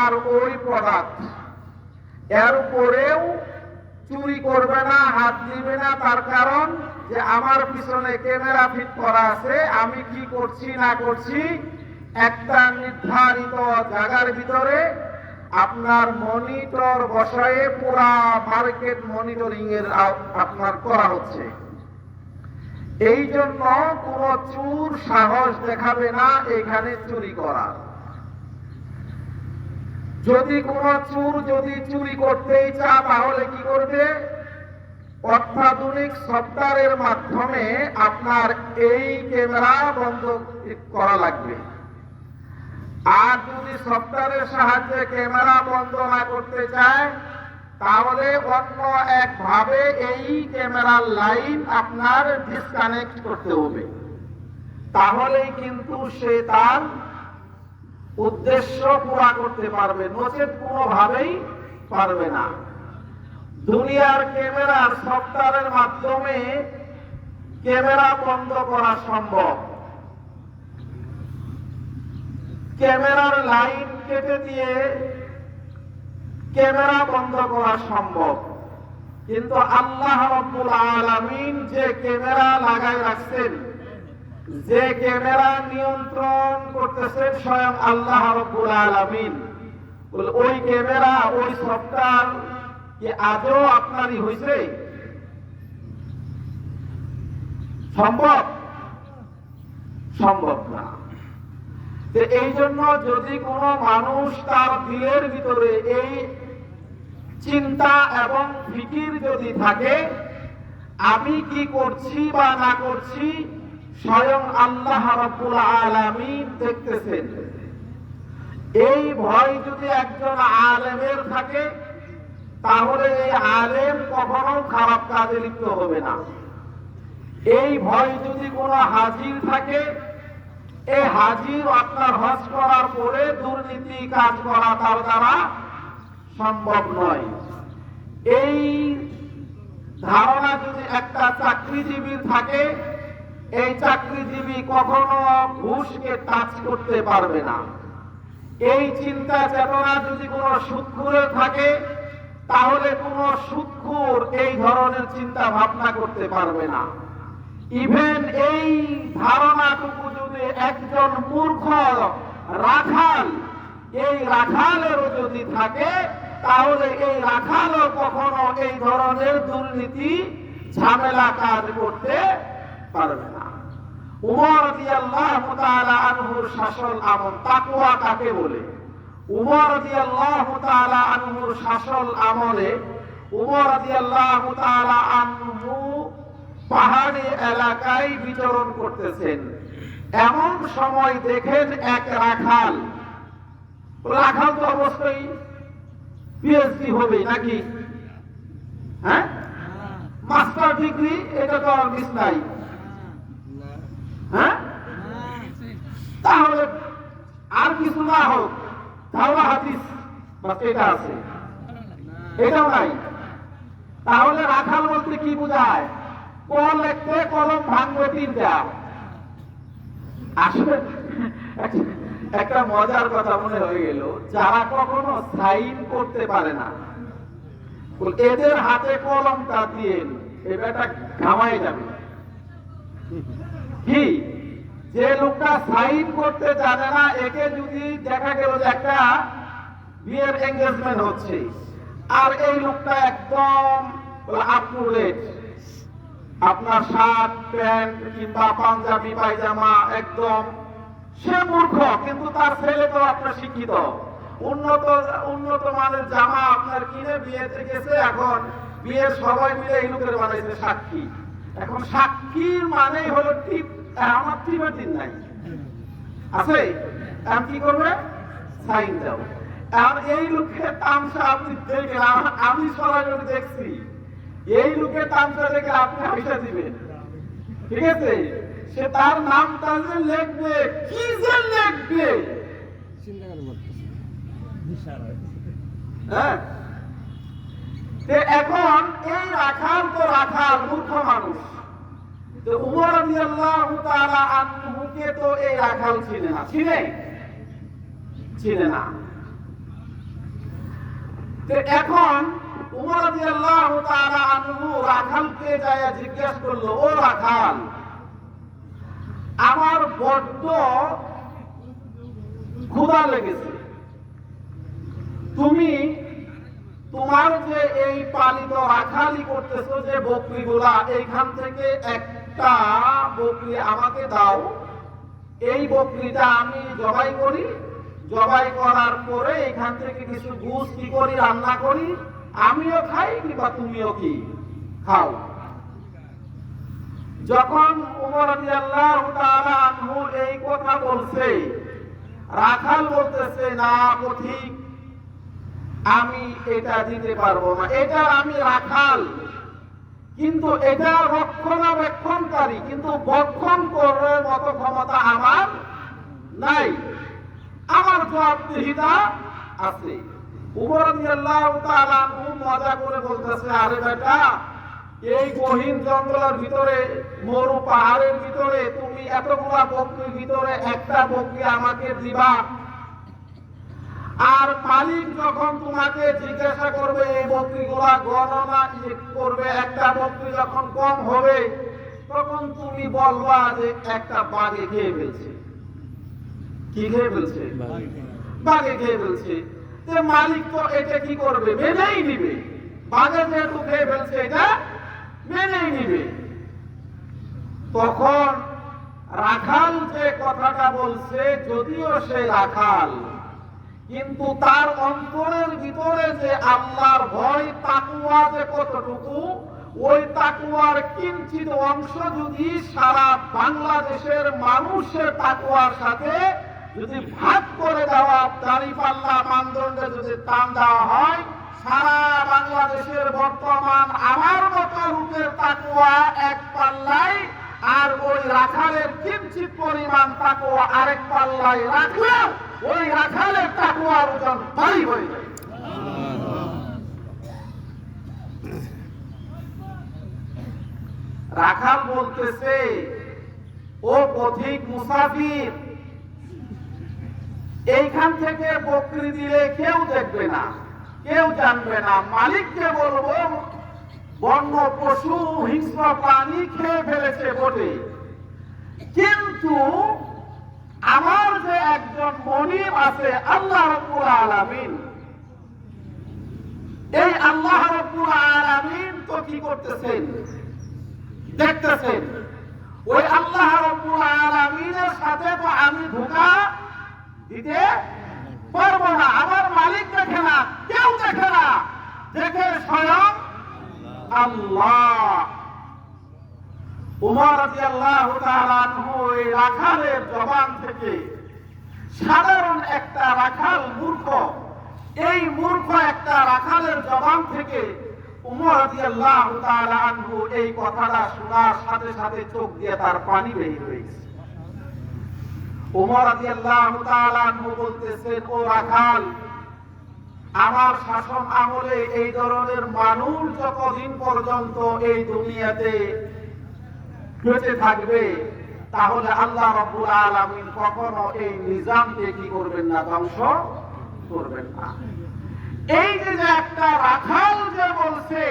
আর ওই প্রোডাক্টের উপরেও চুরি করবে না, হাত দিবে না, তার কারণ যে আমার পিছনে ক্যামেরা ফিট করা আছে, আমি কি করছি না করছি একটা নির্ধারিত জায়গার ভিতরে আপনার মনিটর বসায়ে পুরা মার্কেট মনিটরিং এর আপনার করা হচ্ছে। এই জন্য কোন চুর সাহস দেখাবে না এখানে চুরি করার। যদি কোন চুর যদি চুরি করতেই চা, তাহলে কি করবে? অত্যাধুনিক সফটওয়্যারের মাধ্যমে আপনার এই ক্যামেরা বন্ধ করা লাগবে। আর যদি সফটওয়্যারের সাহায্যে ক্যামেরা বন্ধ না করতে চায়, তাহলে অন্য একভাবে এই ক্যামেরার লাইন আপনার ডিসকানেক্ট করতে হবে। তাহলেই কিন্তু সে তার উদ্দেশ্য পুরা করতে পারবে নচেত কোনোভাবেই পারবে না। দুনিয়ার ক্যামেরা, সফটওয়্যারের মাধ্যমে ক্যামেরা বন্ধ করা সম্ভব। ক্যামেরার লাইন কেটে দিয়ে ক্যামেরা বন্ধ করা সম্ভব। কিন্তু আল্লাহ রব্বুল আলামিন যে ক্যামেরা লাগাই রাখছেন যে ক্যামেরা নিয়ন্ত্রণ করতেছেন স্বয়ং আল্লাহ রব্বুল আলামিন। ওই ক্যামেরা, ওই সফটওয়্যার কি আজও আপনারই হয়েছে সম্ভব? সম্ভব না। এই জন্য যদি কোনো মানুষ তার দিলের ভিতরে এই চিন্তা এবং ফিকির যদি থাকে, আমি কি করছি বা না করছি স্বয়ং আল্লাহ রাব্বুল আলামিন দেখতেছেন। এই ভয় যদি একজন আলেমের থাকে, তাহলে এই আলেম কখনো খারাপ কাজে লিপ্ত হবে না। এই ভয় যদি কোনো হাজির থাকে, এই হাজির আপনার হজ করার পরে দুর্নীতি কাজ করা তার দ্বারা সম্ভব নয়। এই ধারণা যদি একটা চাকরিজীবীর থাকে এই চাকরিজীবী কখনো ঘুষকে টাচ করতে পারবে না। এই চিন্তা চেতনা যদি কোনো সুৎখুরের থাকে, তাহলে কোনো সুৎখুর এই ধরনের চিন্তা ভাবনা করতে পারবে না। ইভেন এই ধারণাটুকু যদি একজন মূর্খ রাখাল, এই রাখালেরও যদি থাকে, তাহলে এই রাখালও কখনো এই ধরনের দুর্নীতি, ঝামেলা কাজ করতে পারবে না। উমর রাদিয়াল্লাহু তাআলা আনহুর শাসন আমল তাকওয়া কাকে বলে? উমর রাদিয়াল্লাহু তাআলা আনহুর শাসন আমলে উমর রাদিয়াল্লাহু তাআলা আনহু পাহাড়ি এলাকায় বিচরণ করতেছেন। এমন সময় দেখেন এক রাখাল রাখাল তো অবশ্যই পিএইচডি হবে নাকি? হ্যাঁ? মাস্টার ডিগ্রি এটা তো আর মিস নাই হ্যাঁ তাহলে আর কিছু না হোক, ধাওয়া হাদিস এটা আছে। এটাও নাই। তাহলে রাখাল বলতে কি বোঝায়? কল লিখতে কলম ভাঙবে তিনটা? আসলে একটা- মজার কথা মনে হয়ে গেল, যারা কখনো সাইন করতে পারে না। এদের হাতে কলমটা দিয়ে এই বেটা ঘামাই যাবে। কি? যে লোকটা সাইন করতে জানে না, একে যদি দেখা গেল যে একটা বিয়ের এঙ্গেজমেন্ট হচ্ছে, আর এই লোকটা একদম আপ আপনার শার্ট, প্যান্ট, কিংবা পাঞ্জাবি, পায়জামা, একদম, সে মূর্খ, কিন্তু তার ছেলে তো আপনার শিক্ষিত। উন্নত উন্নত মানের জামা আপনার কিনে বিয়েতে গেছে, এখন বিয়ের সবাই মিলে এই লোকের বানাইছে সাক্ষী। এখন সাক্ষীর মানেই হলো টিপ আমার নাই। আছে? কি করবে? সাইন দাও। এখন এই লোকের তামসা আপনি দেখেন আমি সরাসরি দেখছি। এই লোকের তামসা দেখে আপনি হাসা দিবেন। ঠিক আছে? সে তার নামটা যে লিখবে কি যে লিখবে? চিন্তা করে বলতেছি হ্যাঁ? এখন এই রাখাল তো রাখাল মূর্খ মানুষ। উমর আনহুকে তো এই রাখাল না। না। এখন উমর আনহু রাখালকে যায় জিজ্ঞেস করল, ও রাখাল, আমার বড্ড ক্ষুধা লেগেছে। তুমি তোমার যে এই পালিত রাখালি করতেছো যে বকরিগুলা, এইখান থেকে একটা বকরি আমাকে দাও। এই বকরিটা আমি জবাই করি। জবাই করার পরে এখান থেকে কিছু গুস কি করি, রান্না করি। আমিও খাই কিংবা তুমিও কি? খাও। যখন উমর আনহু এই কথা বলছে, রাখাল বলতেছে, না পথিক আমি এটা দিতে পারব না। এটা আমি রাখাল কিন্তু এটা রক্ষণাবেক্ষণকারী, কিন্তু বক্ষণ করার মতো ক্ষমতা আমার নাই। আমার জবাবদিহিতা আছে। মজা করে বলতেছে, আরে এই গহীন জঙ্গলের ভিতরে পাহাড়ের ভিতরে, তুমি ভিতরে একটা বকরি আমাকে দিবা আর মালিক যখন তোমাকে জিজ্ঞাসা করবে এই বকরিগুলা গণনা করবে? একটা বকরি যখন কম হবে তখন তুমি বলবা যে একটা বাঘে খেয়ে ফেলছে। কি খেয়ে ফেলছে? বাঘে খেয়ে ফেলছে। যে মালিক তো এটা কি করবে? মেনেই নিবে। বাঘে যেহেতু খেয়ে ফেলছে এটা মেনেই নিবে। তখন রাখাল যে কথাটা বলছে যদিও সে রাখাল কিন্তু তার অন্তরের ভিতরে যে আল্লাহর ভয় তাকুয়া যে কতটুকু, ওই তাকুয়ার কিঞ্চিত অংশ যদি সারা বাংলাদেশের মানুষের তাকুয়ার সাথে যদি ভাগ করে দেওয়া, দাঁড়িপাল্লা মানদণ্ডে যদি টান দেওয়া হয়, সারা বাংলাদেশের বর্তমান আমার মতো রূপের তাকুয়া এক পাল্লায়, আর ওই রাখালের কিঞ্চিত পরিমাণ তাকুয়া আরেক পাল্লায় রাখলেও ওই রাখালের তাকুয়ার ওজন ভারী হয়ে যায়। রাখাল বলতেছে, ও পথিক মুসাফির, এইখান থেকে বকরি দিলে কেউ দেখবে না, কেউ জানবে না। মালিককে বলব, বন্য পশু হিংস্র প্রাণী খেয়ে ফেলেছে বটে। কিন্তু আমার যে একজন মনিব আছে, আল্লাহ আলামিন। এই আল্লাহ আলামিন তো কি করতেছেন? দেখতেছেন। ওই আল্লাহ আলামিনের সাথে তো আমি ধোকা দিতে পারব না। আমার মালিক দেখে না, কেউ দেখে না। দেখে স্বয়ং আল্লাহ উমর রাদিয়াল্লাহু তাআলা আনহু এই রাখালের জবান থেকে সাধারণ একটা রাখাল মূর্খ, এই মূর্খ একটা রাখালের জবান থেকে উমর আনহু এই কথাটা শোনার সাথে সাথে চোখ দিয়ে তার পানি বেরিয়ে রয়েছে উমর ও রাখাল, আমার শাসন আমলে এই ধরনের মানুষ যতদিন পর্যন্ত এই দুনিয়াতে বেঁচে থাকবে, তাহলে আল্লাহ রাব্বুল আলামিন কখনো এই নিজামকে কি করবেন না, ধ্বংস করবেন না। এই যে একটা রাখাল যে বলছে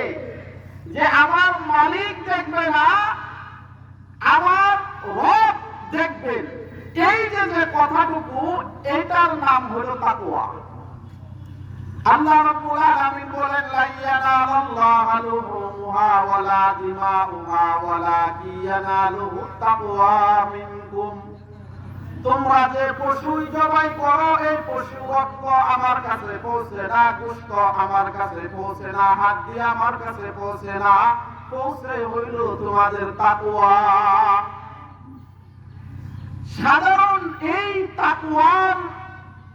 যে আমার মালিক দেখবে না, আমার রব দেখবেন, এই যে যে কথাটুকু, এটার নাম হলো তাকওয়া। আল্লাহ রাব্বুল আলামিন বলেন দিমাউহা তাকওয়া মিনকুম। তোমরা যে জবাই করো, এই পশু রক্ত আমার কাছে পৌঁছে না গোশত আমার কাছে পৌঁছে না হাত দিয়ে আমার কাছে পৌঁছে না, পৌঁছে হইল তোমাদের তাকওয়া। সাধারণ এই তাকওয়ার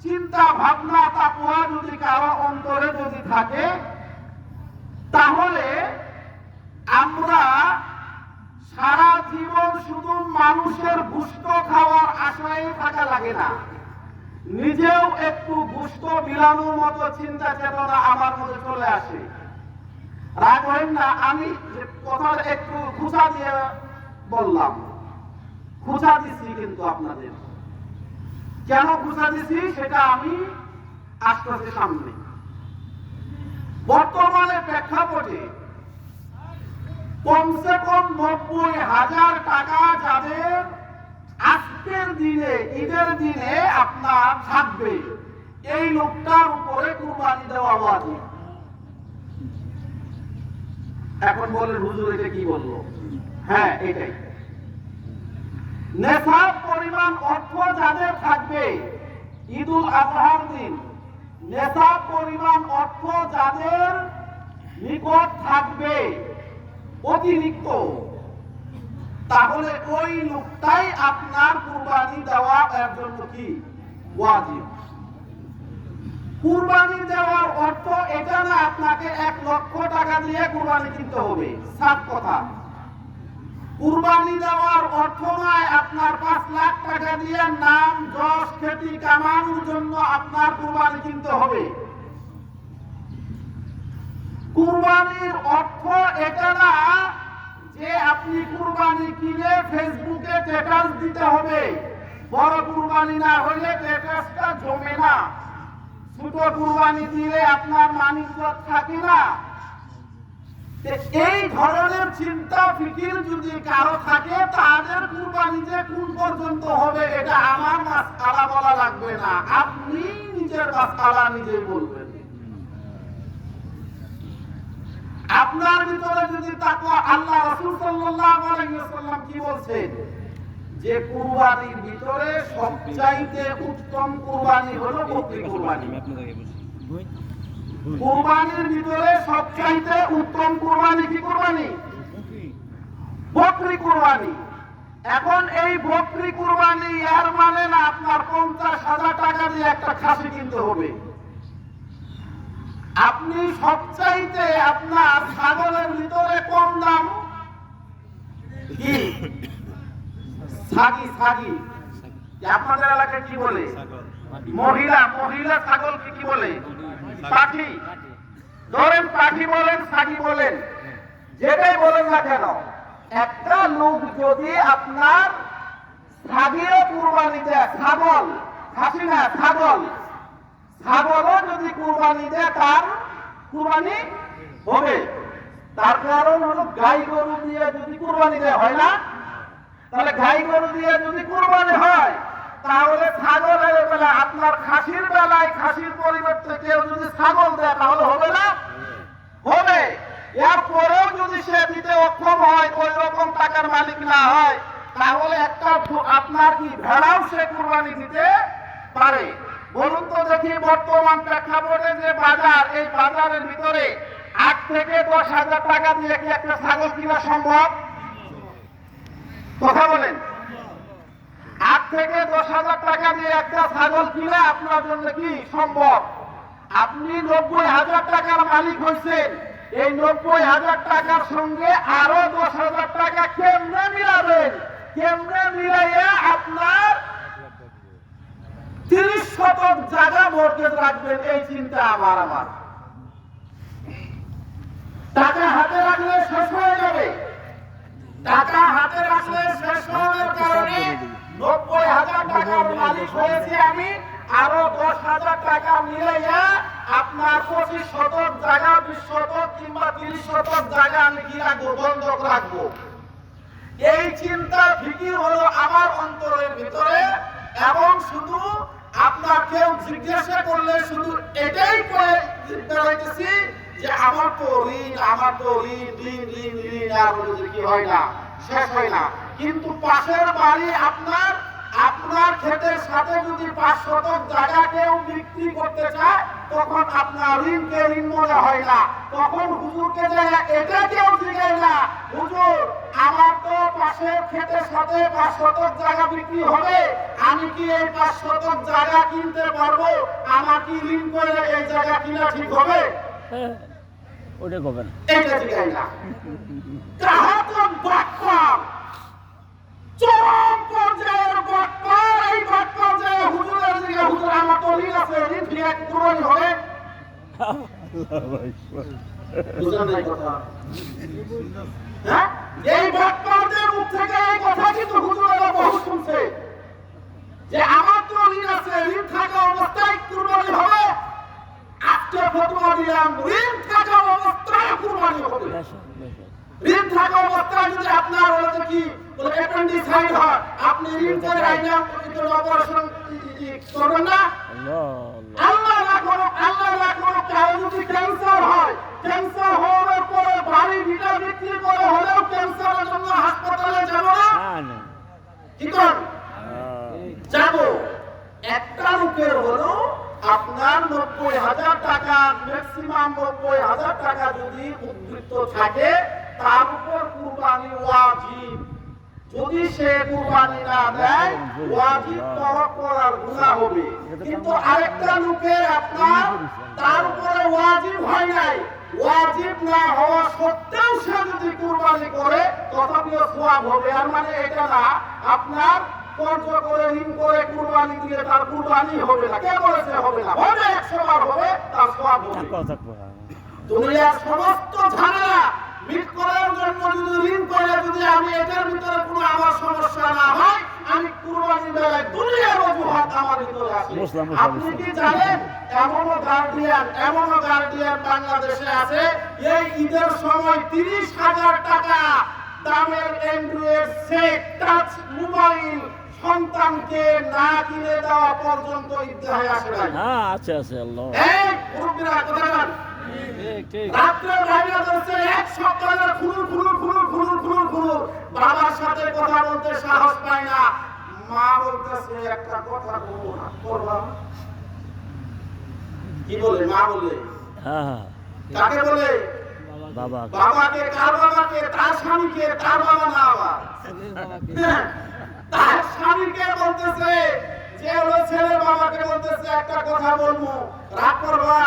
চিন্তা ভাবনা তাকুয়া যদি কারও অন্তরে যদি থাকে, তাহলে আমরা সারা জীবন শুধু মানুষের গুস্ত খাওয়ার আশায় থাকা লাগে না। নিজেও একটু গুস্ত বিলানোর মতো চিন্তা চেতনা আমার মধ্যে চলে আসে। রাগ হইন না, আমি যে কথাটা একটু খুঁজা দিয়ে বললাম। খুঁজা দিচ্ছি কিন্তু আপনাদের। কেন দিছি সেটা আমি আসতেছি সামনে। বর্তমানে প্রেক্ষাপটে কমসে কম নব্বই হাজার টাকা যাদের আজকের দিনে, ঈদের দিনে আপনার থাকবে। এই লোকটার উপরে কুরবানি দেওয়া ওয়াজিব। এখন বলেন হুজুর, এটা কি বলল হ্যাঁ এটাই। পরিমাণ, অর্থ যাদের থাকবে আজহার দিন পরিমাণ, অর্থ যাদের নিকট থাকবে অতিরিক্ত, তাহলে ওই লোকটাই আপনার কুরবানি দেওয়া এর জন্য কি? ওয়াজিব। কুরবানি দেওয়ার অর্থ এটা না, আপনাকে এক লক্ষ টাকা দিয়ে কুরবানি কিনতে হবে। সাত কথা। কুরবানি দেওয়ার অর্থ নয় আপনার পাঁচ লাখ টাকা দিয়ে নাম, যশ, খ্যাতি কামানোর জন্য আপনার কুরবানি কিনতে হবে। কুরবানির অর্থ এটা না যে আপনি কুরবানি কিনে ফেসবুকে স্ট্যাটাস দিতে হবে। বড় কুরবানি না হলে স্ট্যাটাসটা জমে না। ছোট কুরবানি দিলে আপনার মানিজ্য থাকে না। এই ধরনের চিন্তা, ফিকির যদি কারও থাকে, তাদের কুরবানি যে কোন পর্যন্ত হবে, এটা আমার মাসআলা বলা লাগবে না। আপনি নিজের মাসআলা নিজেই বলবেন। আপনার ভিতরে যদি তাকওয়া, আল্লাহ রাসূল সাল্লাল্লাহু আলাইহি ওয়াসাল্লাম কি বলছেন যে কুরবানির ভিতরে সবচাইতে উত্তম কুরবানি হলো বকরি কুরবানি। কুরবানির ভিতরে সবচাইতে উত্তম কুরবানি কি কুরবানি? বকরি কুরবানি। এখন এই বকরি কুরবানি এর মানে না আপনার পঞ্চাশ হাজার টাকা দিয়ে একটা খাসি কিনতে হবে। আপনি সবচাইতে আপনার ছাগলের ভিতরে কম দাম কি? ছাগি ছাগি। আপনাদের এলাকায় কি বলে? মহিলা মহিলা ছাগলকে কি বলে? পাঠি। ধরেন পাঠি বলেন ছাগি বলেন। যেটাই বলেন না কেন, একটা লোক যদি আপনার ছাগিও কুরবানি দেয় ছাগল, খাসি না, ছাগল। ছাগলও যদি কুরবানি দেয় তার কুরবানি হবে। তার কারণ হলো গাই গরু দিয়ে যদি কুরবানি দেয় হয় না, তাহলে গাই গরু দিয়ে যদি কুরবানি হয় তাহলে ছাগলের বেলা আপনার খাসির বেলায় খাসির পরিবর্তে কেউ যদি ছাগল দেয়, তাহলে হবে না? হবে। এরপরেও যদি সে দিতে অক্ষম হয়, ওই রকম টাকার মালিক না হয়, তাহলে একটা আপনার কি ভেড়াও সে কুরবানি দিতে পারে? বলুন তো দেখি বর্তমান প্রেক্ষাপটে যে বাজার, এই বাজারের ভিতরে আট থেকে দশ হাজার টাকা দিয়ে কি একটা ছাগল কিনা সম্ভব? কথা বলেন। আট থেকে দশ হাজার টাকা দিয়ে একটা ছাগল কিনা আপনার জন্য কি সম্ভব? আপনি নব্বই হাজার টাকার মালিক হয়েছেন। এই নব্বই হাজার টাকার সঙ্গে আরও দশ হাজার টাকা কেমনে মিলাবেন? কেমনে মিলাইয়া আপনার তিরিশ শতক জায়গা মর্কেজ রাখবেন? এই চিন্তা আমার আমার। টাকা হাতে রাখলে শেষ হয়ে যাবে। টাকা হাতে রাখলে শেষ হওয়ার কারণে নব্বই হাজার টাকার মালিক হয়েছে আমি, আরও দশ হাজার টাকা মিলাইয়া আপনার পঁচিশ শতক জায়গা, বিশ শতক কিংবা তিরিশ শতক জায়গা আমি কি রাখব? বন্ধক রাখব। এই চিন্তা ফিকির হলো আমার অন্তরের ভিতরে এবং শুধু আপনার কেউ জিজ্ঞাসা করলে শুধু এটাই করে বেড়াইতেছি যে আমার তো ঋণ, আমার তো ঋণ ঋণ ঋণ ঋণ, আর কি হয় না, শেষ হয় না। কিন্তু পাশের বাড়ি আপনার আপনার ক্ষেতের সাথে যদি পাঁচ শতক জায়গা কেউ বিক্রি করতে চায় তখন আপনার ঋণকে ঋণ মনে হয় না। তখন হুজুরকে যায় এটা কেউ জিগায় না। হুজুর আমার তো পাশের ক্ষেতের সাথে পাঁচ শতক জায়গা বিক্রি হবে আমি কি এই পাঁচ শতক জায়গা কিনতে পারব? আমার কি ঋণ করে এই জায়গা কিনা ঠিক হবে? ওটা করবেন এটা জিগায় না। গ্রাহক বাটপার চরম পর্যায়ের ঋণ আছে ঋণ ফিরে কুরবানি হবে এই কথা? হ্যাঁ? থেকে এই কথা কিন্তু হুজুরেরা বহু শুনছে যে আমার তো ঋণ আছে ঋণ থাকা অবস্থায় কুরবানি হবে আজকে ফতোয়া ঋণ থাকা অবস্থায় কুরবানি হবে ঋণ থাকা অবস্থায় আপনার যে কি আপনি ঋণ করে আইলাম অপারেশন করবেন না? আল্লাহ আল্লাহ আল্লাহ না করো আল্লাহ না করো কারও যদি ক্যান্সার হয় ক্যান্সার হওয়ার পরে বাড়ি ভিটা বিক্রি করে হলেও ক্যান্সারের জন্য হাসপাতালে যাব না? না না। কি কর যাব। একটা হলো আপনার নব্বই হাজার টাকা ম্যাক্সিমাম নব্বই হাজার টাকা যদি উদ্বৃত্ত থাকে তার উপর কুরবানি ওয়াজিব। যদি সে কুরবানি না দেয় ওয়াজিব তরক করার গুনাহ হবে। কিন্তু আরেকটা লোকের আপনার তার উপরে ওয়াজিব হয় নাই। ওয়াজিব না হওয়া সত্ত্বেও সে যদি কুরবানি করে তথাপিও সোয়াব হবে। আর মানে এটা না আপনার কর্জ করে ঋণ করে কুরবানি দিলে তার কুরবানি হবে না। কে বলেছে হবে না? হবে একশো বার হবে তার সোয়াব হবে। দুনিয়ার সমস্ত ঝামেলা মিট করার জন্য যদি ঋণ করে যদি আমি এটার ভিতরে কোনো আমার সমস্যা না হয় আমি কুরবানি বেলায় দুনিয়ার অজুহাত আমার ভিতরে আছে। বুঝলাম, বুঝলাম, আপনি কি জানেন এমনও গার্ডিয়ান এমনও গার্ডিয়ান বাংলাদেশে আছে এই ঈদের সময় তিরিশ হাজার টাকা দামের অ্যান্ড্রয়েড সেট টাচ মোবাইল সন্তানকে না কিনে দেওয়া পর্যন্ত ইতিহাসে আসে নাই। হ্যাঁ আছে আছে আল্লাহ। এই মুরব্বীরা কথা বলেন। ঠিক ঠিক রাত্রে বাইরে ধরছে এক সপ্তাহ খুলুর খুলুর খুলুর খুলুর খুলুর খুলুর বাবার সাথে কথা বলতে সাহস পায় না। মা বলতেছে একটা কথা বলব না করবা? কি বলে? মা বলে। হ্যাঁ হ্যাঁ। কাকে বলে? বাবা। বাবাকে কার বাবাকে? তার স্বামীকে তার বাবা না তার স্বামীকে বলতেছে যে হলো ছেলে বাবাকে বলতেছে একটা কথা বলব। রাগ করবা?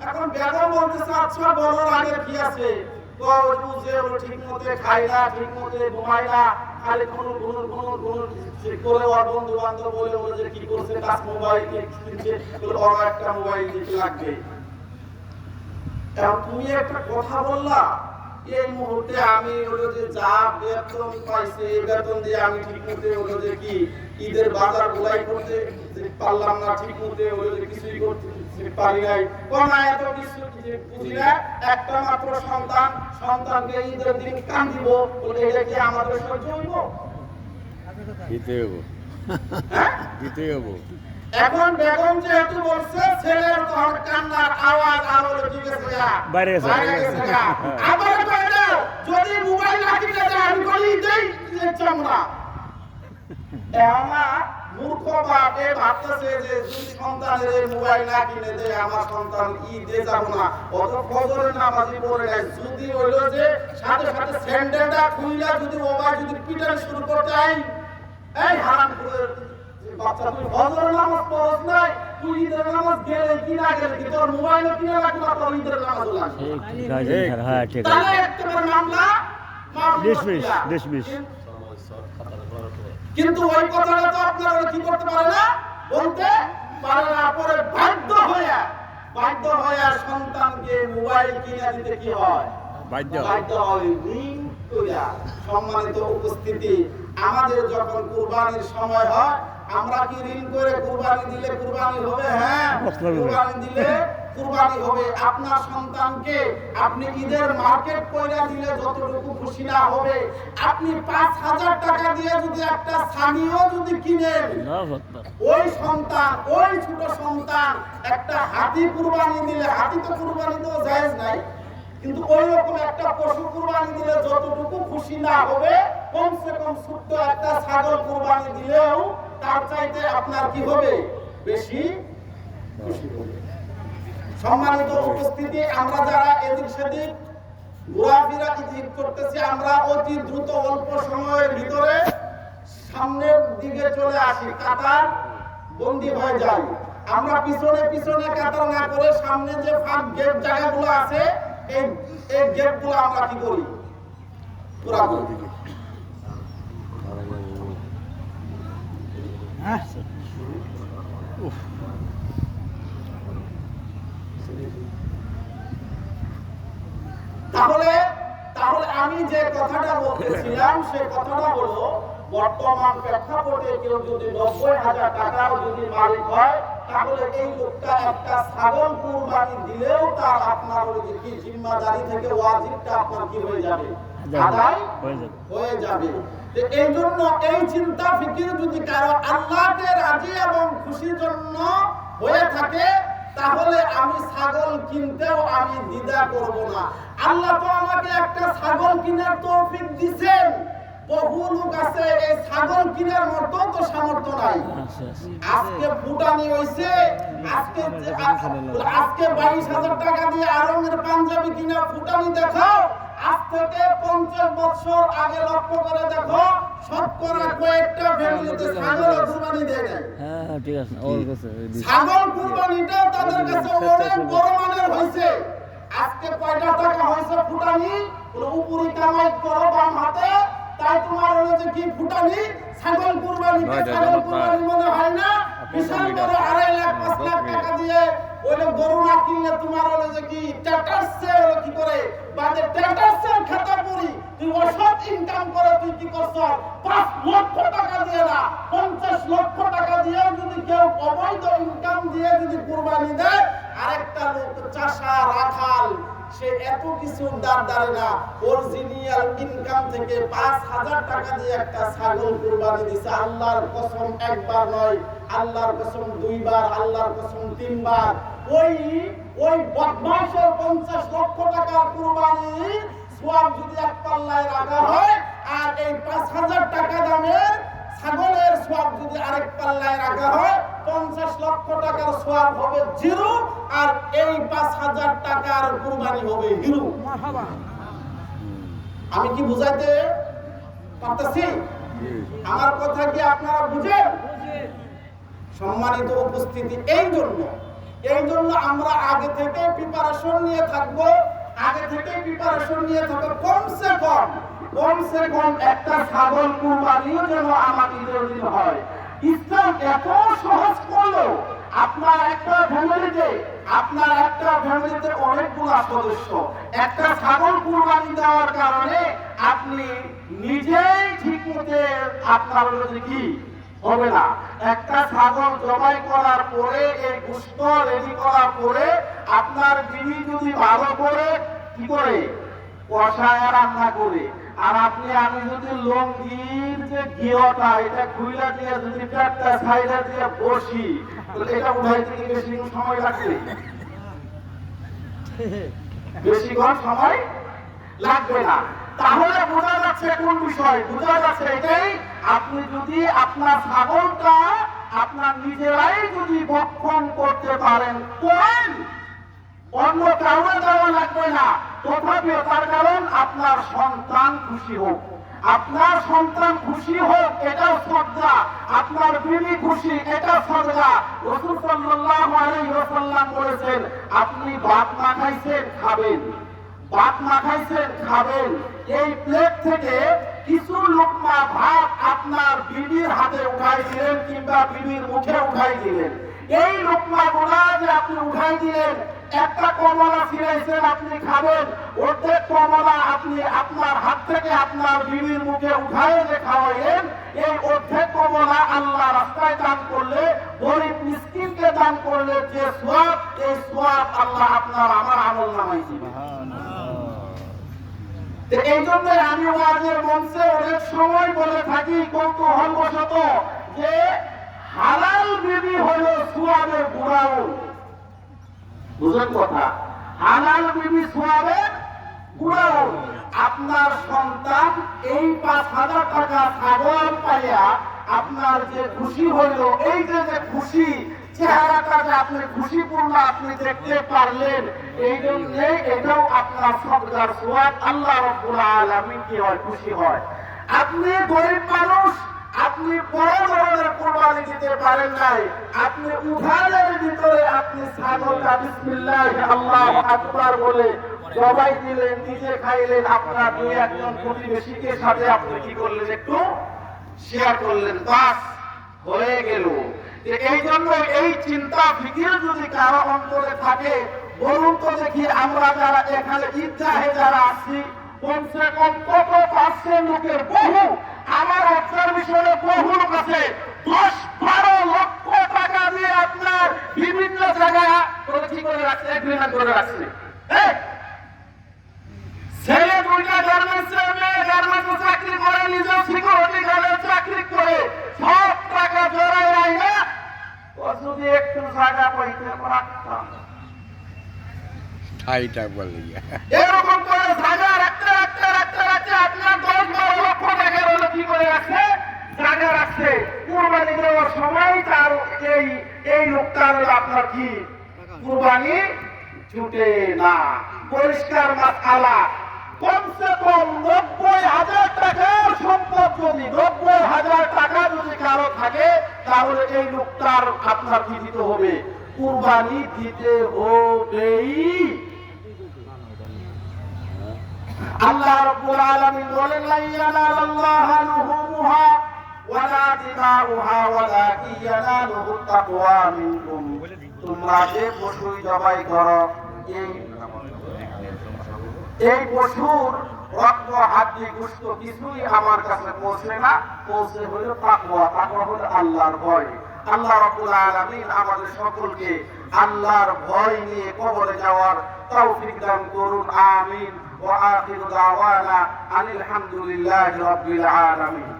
এখন বেগম বলতেছে আচ্ছা রাগের কি আছে? ঠিক ঠিক বন্ধু বান্ধব যে, কি করছে? মোবাইল তুমি একটা কথা বললা, এই মুহূর্তে আমি হলো যে, যা বেতন পাইছে বেতন দিয়ে আমি ঠিক মতে হলো যে, কি? ঈদের বাজার গোলাই করতে পারলাম না ঠিক মতো কিছুই করতে পারি নাই। কোন এত কিছু বুঝি না? একটা মাত্র সন্তান সন্তানকে ঈদের দিন কান দিব বলে এটা কি আমাদের সহ্য হইব দিতে হব হ্যাঁ? দিতে এখন বেগম যেহেতু বলছে ছেলের তখন কান্নার আওয়াজ বাইরে গেছে, গেছে গেছে। গা। আবার কয়ে যদি মোবাইল দেয় আমি বলি দেই না। আমার মূর্খ বাপ ভাবতেছে যে যদি সন্তানের এই মোবাইল না কিনে দেয় আমার সন্তান ঈদে যাব না। অত ফজরের নামাজি পড়ে নেয়। যদি হইল যে সাথে সাথে স্যান্ডেলটা খুইলা যদি মোবাইল যদি পিটান শুরু করতে আই এই হারাম করে বাচ্চা তুই ফজরের নামাজ পড়স নাই তুই ঈদের নামাজ গেলে কি না গেলে কি তোর মোবাইলে কিনে লাগবে না তোর ঈদের নামাজ লাগবে ঠিক ঠিক আছে হ্যাঁ ঠিক আছে। তাহলে মামলা মামলা ডিসমিস ডিসমিস কিন্তু ওই কথাটা তো আপনারা কি করতে পারে না? বলতে পারে না পরে বাধ্য হয়ে বাধ্য হয়ে সন্তানকে মোবাইল কিনে দিতে কি হয়? বাধ্য। বাধ্য হয় ঋণ কইরা। সম্মানিত উপস্থিতি আমাদের যখন কুরবানির সময় হয় আমরা কি ঋণ করে কুরবানি দিলে কুরবানি হবে? হ্যাঁ কুরবানি দিলে কুরবানি হবে আপনার সন্তানকে। আপনি ঈদের মার্কেট কইরা দিলে যতটুকু খুশি না হবে। আপনি পাঁচ হাজার টাকা দিয়ে যদি একটা স্থানীয় যদি কিনেন ওই সন্তান ওই ছোট সন্তান একটা হাতি কুরবানি দিলে হাতি তো কুরবানি তো জায়েজ নাই কিন্তু ওই রকম একটা পশু কুরবানি দিলে যতটুকু খুশি না হবে কমসে কম ছোট্ট একটা ছাগল কুরবানি দিলেও তার চাইতে আপনার কি হবে? বেশি খুশি হবে। সম্মানিত উপস্থিতি, আমরা যারা এদিক সেদিক ঘোরাফেরা ইজিপ করতেছি, আমরা অতি দ্রুত অল্প সময়ের ভিতরে সামনের দিকে চলে আসি, কাতার বন্দি হয়ে যাই। আমরা পিছনে পিছনে কাতার না করে সামনে যে ফাঁক গেট জায়গাগুলো আছে, এই এই গেটগুলো আমরা কি করি? পুরা করি। তাহলে তাহলে আমি যে কথাটা বলতেছিলাম সে কথাটা হলো বর্তমান প্রেক্ষাপটে কেউ যদি নব্বই হাজার টাকার যদি মালিক হয় তাহলে এই লোকটা একটা ছাগল কুরবানি দিলেও তার আপনার কি জিম্মাদারি থেকে ওয়াজিবটা আপনার কি হয়ে যাবে? আদায় হয়ে যাবে। হয়ে যাবে। এই জন্য এই চিন্তা ফিকির যদি কারও আল্লাহকে রাজি এবং খুশির জন্য হয়ে থাকে তাহলে আমি ছাগল কিনতেও আমি দ্বিধা করব না। আল্লাহ তো আমাকে একটা ছাগল কিনার তৌফিক দিছেন। বহু লোক আছে, এই ছাগল কিনার মতো তো সামর্থ্য নাই। আজকে ফুটানি হইছে, আজকে আজকে বাইশ হাজার টাকা দিয়ে আরঙ্গের পাঞ্জাবি কিনা ফুটানি দেখাও। আজ থেকে পঞ্চাশ বছর আগে লক্ষ্য করে দেখো শতকরা কয়েকটা ফ্যামিলিতে ছাগল কুরবানি দেয় নাই। হ্যাঁ ঠিক আছে ওর কাছে ছাগল কুরবানিটা তাদের কাছে অনেক বড় মানের হয়েছে। আজকে কয়টা টাকা হয়েছে ফুটানি? উপরি কামাই করো বাম হাতে তাই তোমার হলো যে কি ফুটানি? ছাগল কুরবানি ছাগল কুরবানি মনে হয় না? বিশাল বড় আড়াই লাখ পাঁচ লাখ টাকা দিয়ে ওইটা গরু কিনলে তোমার হলো যে কি ট্যাটাসে হলো কি করে? বাদে ট্যাটাসে খেতে পড়ি তুই অসৎ ইনকাম করে তুই কি করছ? পাঁচ লক্ষ টাকা দিয়ে না, পঞ্চাশ লক্ষ টাকা দিয়ে যদি কেউ অবৈধ ইনকাম দিয়ে যদি কুরবানি দেয়, আরেকটা লোক চাষা, রাখাল, সে এত কিছু দাঁড় দাঁড়ে না। অরিজিনাল ইনকাম থেকে পাঁচ হাজার টাকা দিয়ে একটা ছাগল কুরবানি দিছে। আল্লাহর কসম একবার নয় আল্লাহর কসম দুইবার আল্লাহর কসম তিনবার। ওই ওই বদমাশের পঞ্চাশ লক্ষ টাকার কুরবানি সোয়াব যদি এক পাল্লায় রাখা হয় আর এই পাঁচ হাজার টাকা দামের ছাগলের সোয়াব যদি আরেক পাল্লায় রাখা হয় পঞ্চাশ লক্ষ টাকার সোয়াব হবে জিরো আর এই পাঁচ হাজার টাকার কুরবানি হবে হিরো। আমি কি বুঝাইতে পারতেছি? আমার কথা কি আপনারা বুঝেন? সম্মানিত উপস্থিতি, এই জন্য এই জন্য আমরা আগে থেকে প্রিপারেশন নিয়ে থাকব, আগে থেকে প্রিপারেশন নিয়ে থাকব। কমসে কম কমসে কম একটা ছাগল কুরবানিও যেন আমার ঈদের হয়। ইসলাম এত সহজ করল, আপনার একটা ফ্যামিলিতে, আপনার একটা ফ্যামিলিতে অনেকগুলা সদস্য। একটা ছাগল কুরবানি দেওয়ার কারণে আপনি নিজেই ঠিক মতে আপনার কি হবে না। একটা ছাগল জবাই করার পরে এই গুস্ত রেডি করার পরে, আপনার বিবি যদি ভালো করে, কি করে? কষায় রান্না করে। আর আপনি, আমি যদি লঙ্গির যে ঘিওটা, এটা খুইলা দিয়ে যদি পেটটা সাইডা দিয়ে বসি, তাহলে এটা উঠাইতে কি বেশি সময় লাগবে। বেশিক্ষণ সময় লাগবে না। তাহলে বোঝা যাচ্ছে কোন বিষয়? বোঝা যাচ্ছে এটাই আপনি যদি আপনার ছাগলটা আপনার নিজেরাই যদি ভক্ষণ করতে পারেন করেন অন্য কাউকে দেওয়া লাগবে না। তথাপিও তার কারণ আপনার সন্তান খুশি হোক। আপনার সন্তান খুশি হোক এটাও শ্রদ্ধা। আপনার বিবি খুশি, এটা শ্রদ্ধা। রসুল সাল্লাল্লাহু আলাইহি বলেছেন, আপনি ভাত না খাইছেন, খাবেন। ভাত না খাইছেন, খাবেন। এই প্লেট থেকে কিছু লোকমা ভাত আপনার বিবির হাতে উঠাই দিলেন কিংবা বিবির মুখে উঠাই দিলেন। এই লোকমা গোলা যে আপনি উঠাই দিলেন, একটা কমলা ফিরাইছেন আপনি খাবেন। অর্ধেক কমলা আপনি আপনার হাত থেকে আপনার বিবির মুখে উঠাই যে খাওয়াইলেন এই অর্ধেক কমলা আল্লাহ রাস্তায় দান করলে, গরিব মিসকিনকে দান করলে যে সোয়াব এই সোয়াব আল্লাহ আপনার আমার আমল নামাই দিবে তো এই জন্য আমি মঞ্চে অনেক সময় বলে থাকি কৌতূহল বশত যে হালাল বিবি সুয়াবের বুঝলেন কথা? হালাল বিবি সুয়াবের গুড়াও আপনার সন্তান এই পাঁচ হাজার টাকা ছাগল পাইয়া আপনার যে খুশি হইল, এই যে খুশি চেহারাটা যে আপনি খুশিপূর্ণ, আপনি দেখতে পারলেন। এই জন্য এটাও আপনার সবদার সোয়াব আল্লাহ কি হয়? খুশি হয়। আপনি গরিব মানুষ, আপনি বড় ধরনের কোরবানি দিতে পারেন নাই। আপনি উঠানের ভিতরে আপনি ছাগলটা বিসমিল্লাহ, আল্লাহ আকবার বলে সবাই দিলেন, নিজে খাইলেন। আপনার দুই একজন প্রতিবেশীকে সাথে আপনি কি করলেন একটু শেয়ার করলেন। বাস, হয়ে গেল। যে এই জন্য এই চিন্তা ফিকির যদি কারও অন্তরে থাকে, বলুন তো দেখি আমরা যারা এখানে ঈদগাহে যারা আছি, কমসে কম কত পার্সেন্ট লোকের বহু, আমার অবজারভেশনে বহু লোক আছে। দশ, বারো লক্ষ টাকা দিয়ে আপনার বিভিন্ন জায়গায় কি করে রাখছে? এগ্রিমেন্ট করে রাখছে। ছেলে দুইটা গার্মেন্টসের মেয়ে গার্মেন্টসে চাকরি করে, নিজেও সিকিউরিটি গার্ডে চাকরি করে, সব টাকা জোড়ায় রাখবে ও যদি একটু জায়গা পাইতে রাখতাম। ঠাইটা বলে এরকম করে জায়গা রাখতে রাখতে রাখতে রাখতে আপনার দশ বারো লক্ষ টাকা হলো কি করে রাখছে জায়গা রাখছে কুরবানি দেওয়ার সময় তার এই এই লোকটার আপনার কি? কুরবানি জুটে না। পরিষ্কার মাথালা। কমসে কম নব্বই হাজার টাকার সম্পদ যদি নব্বই হাজার টাকা যদি কারও থাকে তাহলে এই আপনার দিতে হবে। কুরবানি দিতে হবেই। আল্লাহ রাব্বুল আলামিন বলেন লা লুহুমুহা ওয়ালা দিমাউহা তাকওয়া মিনকুম। তোমরা যে পশু জবাই করো, এই এই পশুর রক্ত কিছুই আমার কাছে পৌঁছে না। পৌঁছে হলো তাকওয়া। তাকওয়া হলো আল্লাহর ভয়। আল্লাহ রাব্বুল আলামিন আমাদের সকলকে আল্লাহর ভয় নিয়ে কবরে যাওয়ার তৌফিক দান করুন, আমিন। ওয়া আখিরু দাওয়ানা আনিল হামদুলিল্লাহি রাব্বিল আলামিন।